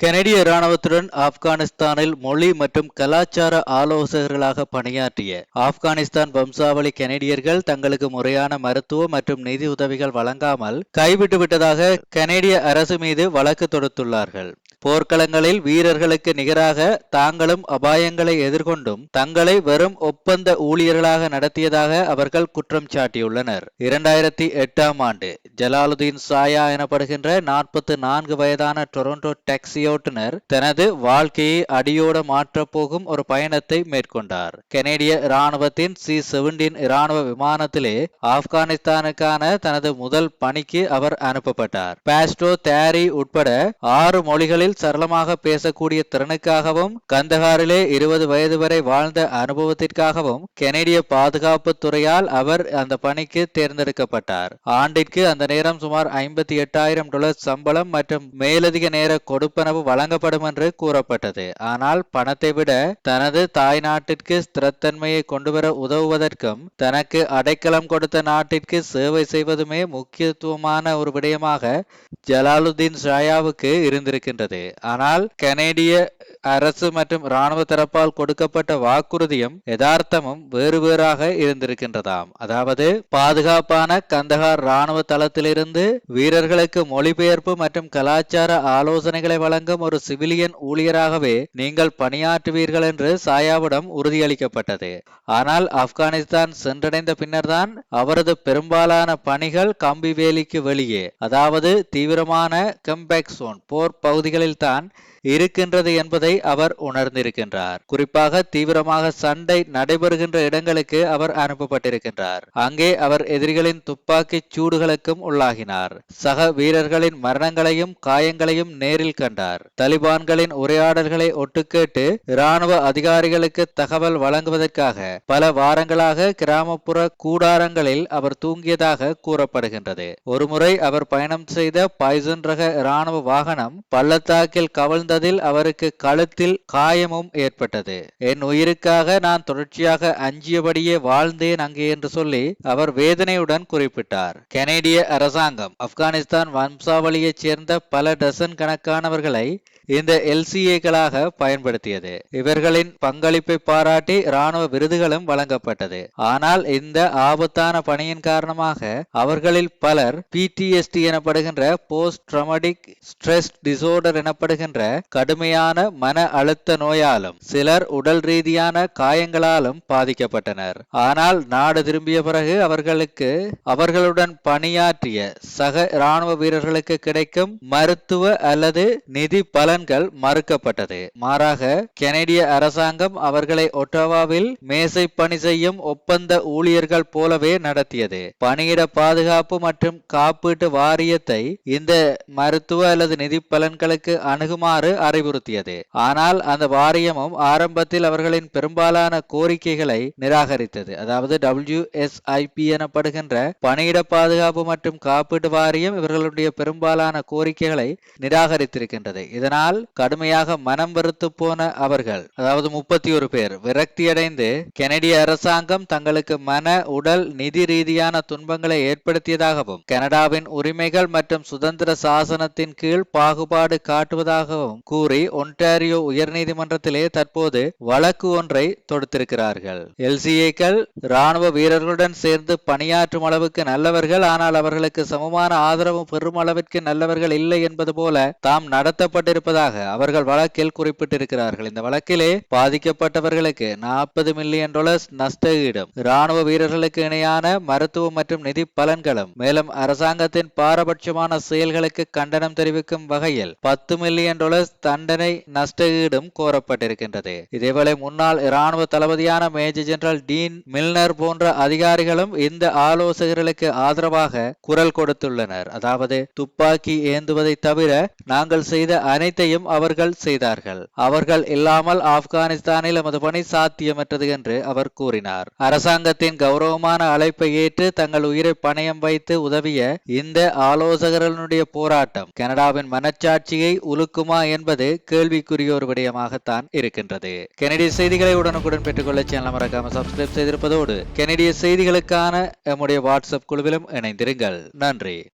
கனடிய இராணுவத்துடன் ஆப்கானிஸ்தானில் மொழி மற்றும் கலாச்சார ஆலோசகர்களாக பணியாற்றிய ஆப்கானிஸ்தான் வம்சாவளி கனடியர்கள் தங்களுக்கு முறையான மருத்துவ மற்றும் நிதி உதவிகள் வழங்காமல் கைவிட்டு விட்டதாக கனடிய அரசு மீது வழக்கு தொடுத்துள்ளார்கள். போர்க்களங்களில் வீரர்களுக்கு நிகராக தாங்களும் அபாயங்களை எதிர்கொண்டும் தங்களை வெறும் ஒப்பந்த ஊழியர்களாக நடத்தியதாக அவர்கள் குற்றம் சாட்டியுள்ளனர். இரண்டாயிரத்தி எட்டாம் ஆண்டு ஜலாலுதீன் சாயா எனப்படுகின்ற நாற்பத்தி நான்கு வயதான டொரண்டோ டாக்ஸி ஓட்டுநர் தனது வாழ்க்கையை அடியோட மாற்றப்போகும் ஒரு பயணத்தை மேற்கொண்டார். கனேடிய இராணுவத்தின் சி செவன்டீன் இராணுவ விமானத்திலே ஆப்கானிஸ்தானுக்கான தனது முதல் பணிக்கு அவர் அனுப்பப்பட்டார். பாஸ்டோ தேரி உட்பட ஆறு மொழிகளில் சரளமாக பேசக்கூடிய திறனுக்காகவும் கந்தகாரிலே இருபது வயது வரை வாழ்ந்த அனுபவத்திற்காகவும் கெனடிய பாதுகாப்பு துறையால் அவர் அந்த பணிக்கு தேர்ந்தெடுக்கப்பட்டார். ஆண்டிற்கு அந்த நேரம் சுமார் ஐம்பத்தி எட்டாயிரம் டாலர் சம்பளம் மற்றும் மேலதிக நேர கொடுப்பனவு வழங்கப்படும் என்று கூறப்பட்டது. ஆனால் பணத்தை விட தனது தாய் நாட்டிற்கு ஸ்திரத்தன்மையை கொண்டுவர உதவுவதற்கும் தனக்கு அடைக்கலம் கொடுத்த நாட்டிற்கு சேவை செய்வதுமே முக்கியத்துவமான ஒரு விடயமாக ஜலாலுதீன் ஷாயாவுக்கு இருந்திருக்கின்றது. ஆனால் கனேடிய அரசு மற்றும் இராணுவ தரப்பால் கொடுக்கப்பட்ட வாக்குறுதியும் யதார்த்தமும் வேறு வேறாக இருந்திருக்கின்றதாம் அதாவது பாதுகாப்பான கந்தகார் இராணுவ தளத்திலிருந்து வீரர்களுக்கு மொழிபெயர்ப்பு மற்றும் கலாச்சார ஆலோசனைகளை வழங்கும் ஒரு சிவிலியன் ஊழியராகவே நீங்கள் பணியாற்றுவீர்கள் என்று சாயாவிடம் உறுதியளிக்கப்பட்டது. ஆனால் ஆப்கானிஸ்தான் சென்றடைந்த பின்னர்தான் அவரது பெரும்பாலான பணிகள் கம்பி வேலிக்கு வெளியே அதாவது தீவிரமான கம்பேக் சோன் போர் பகுதிகளில் தான் இருக்கின்றது என்பதை அவர் உணர்ந்திருக்கின்றார். குறிப்பாக தீவிரமாக சண்டை நடைபெறுகின்ற இடங்களுக்கு அவர் அனுப்பப்பட்டிருக்கின்றார். அங்கே அவர் எதிரிகளின் துப்பாக்கி சூடுகளுக்கும் உள்ளாகினார். சக வீரர்களின் மரணங்களையும் காயங்களையும் நேரில் கண்டார். தலிபான்களின் உரையாடல்களை ஒட்டுக்கேட்டு இராணுவ அதிகாரிகளுக்கு தகவல் வழங்குவதற்காக பல வாரங்களாக கிராமப்புற கூடாரங்களில் அவர் தூங்கியதாக கூறப்படுகின்றது. ஒருமுறை அவர் பயணம் செய்த பாய்சன் ரக இராணுவ வாகனம் பள்ளத்தாக்கில் கவிழ்ந்ததில் அவருக்கு கழுத்தில் காயமும் ஏற்பட்டது. என் உயிருக்காக நான் தொடர்ச்சியாக அஞ்சியபடியே வாழ்ந்தேன் அங்கே என்று சொல்லி அவர் வேதனையுடன் குறிப்பிட்டார். கனேடிய அரசாங்கம் ஆப்கானிஸ்தான் வம்சாவளியைச் சேர்ந்த பல டசன் கணக்கானவர்களை இந்த எல்சிஏக்களாக பயன்படுத்தியது. இவர்களின் பங்களிப்பை பாராட்டி இராணுவ விருதுகளும் வழங்கப்பட்டது. ஆனால் இந்த ஆபத்தான பணியின் காரணமாக அவர்களில் பலர் பிடிஎஸ்டி எனப்படுகின்ற போஸ்ட் ட்ரமடிக் ஸ்ட்ரெஸ் டிசோர்டர் எனப்படுகின்ற கடுமையான மன அழுத்த நோயாலும் சிலர் உடல் ரீதியான காயங்களாலும் பாதிக்கப்பட்டனர். ஆனால் நாடு திரும்பிய பிறகு அவர்களுக்கு அவர்களுடன் பணியாற்றிய சக இராணுவ வீரர்களுக்கு கிடைக்கும் மருத்துவ அல்லது நிதி பலன்கள் மறுக்கப்பட்டது. மாறாக கெனடிய அரசாங்கம் அவர்களை ஒட்டோவாவில் மேசை பணி செய்யும் ஒப்பந்த ஊழியர்கள் போலவே நடத்தியது. பணியிட பாதுகாப்பு மற்றும் காப்பீட்டு வாரியத்தை இந்த மருத்துவ அல்லது நிதி பலன்களுக்கு அணுகுமாறு அறிவுறுத்தியது. ஆனால் அந்த வாரியமும் ஆரம்பத்தில் அவர்களின் பெரும்பாலான கோரிக்கைகளை நிராகரித்தது. அதாவது டபிள்யூஎஸ்ஐபி எனப்படுகின்ற பணியிட பாதுகாப்பு மற்றும் காப்பீட்டு வாரியம் இவர்களுடைய பெரும்பாலான கோரிக்கைகளை நிராகரித்திருக்கின்றது. இதனால் கடுமையாக மனம் வெறுத்து போன அவர்கள் அதாவது முப்பத்தி ஒரு பேர் விரக்தியடைந்து கெனடிய அரசாங்கம் தங்களுக்கு மன உடல் நிதி ரீதியான துன்பங்களை ஏற்படுத்தியதாகவும் கனடாவின் உரிமைகள் மற்றும் சுதந்திர சாசனத்தின் கீழ் பாகுபாடு காட்டுவதாகவும் கூறி ஒன்டாரியோ உயர்நீதிமன்றத்திலே தற்போது வழக்கு ஒன்றை தொடுத்திருக்கிறார்கள். எல்சிஏக்கள் ராணுவ வீரர்களுடன் சேர்ந்து பணியாற்றும் அளவுக்கு நல்லவர்கள் ஆனால் அவர்களுக்கு சமமான ஆதரவு பெரும் அளவிற்கு நல்லவர்கள் இல்லை என்பது போல தாம் நடத்தப்பட்டிருப்பதாக அவர்கள் வழக்கில் குறிப்பிட்டிருக்கிறார்கள். இந்த வழக்கிலே பாதிக்கப்பட்டவர்களுக்கு நாற்பது மில்லியன் டாலர்ஸ் நஷ்ட ஈடும் ராணுவ வீரர்களுக்கு இணையான மருத்துவ மற்றும் நிதி பலன்களும் மேலும் அரசாங்கத்தின் பாரபட்சமான செயல்களுக்கு கண்டனம் தெரிவிக்கும் வகையில் பத்து மில்லியன் டாலர்ஸ் தண்டனை நஷ்ட ஈடும் கோரப்பட்டிருக்கின்றது. இதேவேளை முன்னாள் இராணுவ தளபதியான மேஜர் ஜெனரல் டீன் மில்னர் போன்ற அதிகாரிகளும் இந்த ஆலோசகர்களுக்கு ஆதரவாக குரல் கொடுத்துள்ளனர். அதாவது துப்பாக்கி ஏந்துவதை தவிர நாங்கள் செய்த அனைத்தையும் அவர்கள் செய்தார்கள். அவர்கள் இல்லாமல் ஆப்கானிஸ்தானில் எமது பணி சாத்தியமற்றது என்று அவர் கூறினார். அரசாங்கத்தின் கௌரவமான அழைப்பை ஏற்று தங்கள் உயிரை பணயம் வைத்து உதவிய இந்த ஆலோசகர்களுடைய போராட்டம் கனடாவின் மனச்சாட்சியை உலுக்குமா என்பது கேள்விக்குரிய ஒரு விடயமாகத்தான் இருக்கின்றது. கெனடிய செய்திகளை உடனுக்குடன் பெற்றுக்கொள்ள சேனல் மறக்காம சப்ஸ்கிரைப் செய்திருப்பதோடு கெனடிய செய்திகளுக்கான எம்முடைய வாட்ஸ்அப் குழுவிலும் இணைந்திருங்கள். நன்றி.